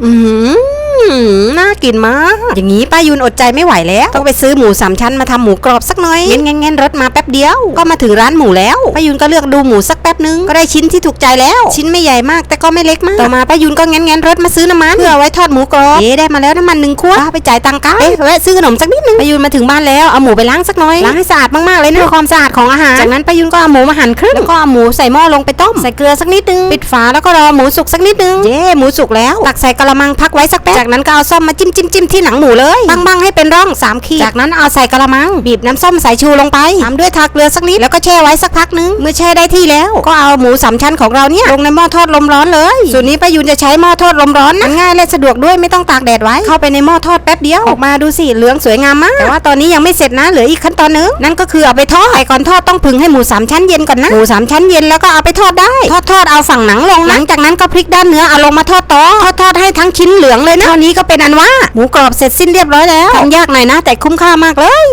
Mm-hmm. น่ากินมาก อย่างนี้ป้ายุนอดใจไม่ไหวแล้ว ต้องไปซื้อหมูสามชั้นมาทำหมูกรอบสักหน่อยเงี้ยเงี้ยเงี้ยรถมาแป๊บเดียว ก็มาถึงร้านหมูแล้ว ป้ายุนก็เลือกดูหมูสักแป๊บนึง ก็ได้ชิ้นที่ถูกใจแล้ว ชิ้นไม่ใหญ่มากแต่ก็ไม่เล็กมาก ต่อมาป้ายุนก็เงี้ยเงี้ยรถมาซื้อน้ำมันเพื่อเอาไว้ทอดหมูกรอบ เอ๊ะได้มาแล้วน้ำมันหนึ่งขวดป้าไปจ่ายตังค์กันเอ๊ะแวะซื้อขนมสักนิดนึงป้ายุนมาถึงบ้านแล้ว เอาหมูไปล้างสักหน่อย ล้างให้สะอาดมากๆเลยนะเพื่อความสะอาดของอาหาร จากนั้นป้ายุนก็เอาหมูมาหั่นครึ่งแล้วก็เอาหมูใส่หม้อลงไปต้ม ใส่เกลือสักนิดนึง ปิดฝาแล้วก็รอหมูสุกสักนิดนึง เย้หมูสุกแล้ว ตักใส่กระมังพักไว้สักแป๊บจากนั้นก็เอาส้มมาจิ้มจิ้มจิ้มที่หนังหมูเลยบังๆให้เป็นร่องสามขีดจากนั้นเอาใส่กระมัง บีบน้ำส้มสายชูลงไปตามด้วยทาเกลือสักนิดแล้วก็แช่ไว้สักพักนึงเมื่อแช่ได้ที่แล้ว ก็เอาหมูสามชั้นของเราเนี่ยลงในหม้อทอดลมร้อนเลยส่วนนี้ป้ายุนจะใช้หม้อทอดลมร้อนนะง่ายและสะดวกด้วยไม่ต้องตากแดดไว้เข้าไปในหม้อทอดแป๊บเดียวออกมาดูสิเหลืองสวยงามมากแต่ว่าตอนนี้ยังไม่เสร็จนะเหลืออีกขั้นตอนนึงนั่นก็คือเอาไปทอดไก่ก่อนทอดต้องผึ่งให้หมูสามชั้นเย็นก่อนนะหมูสามชั้นเย็นแล้วก็เอาไปทอดได้ ทอดทอดเอาฝั่งหนังลงหลังจากนั้นก็พลิกด้านเนื้อเอาลงมาทอดต่อทอดทอดให้ทั้งชิ้นเหลืองเลยนะเท่านี้ก็เป็นอันว่าหมูกรอบเสร็จสิ้นเรียบร้อยแล้วทำยากหน่อยนะ แต่คุ้มค่ามากเลย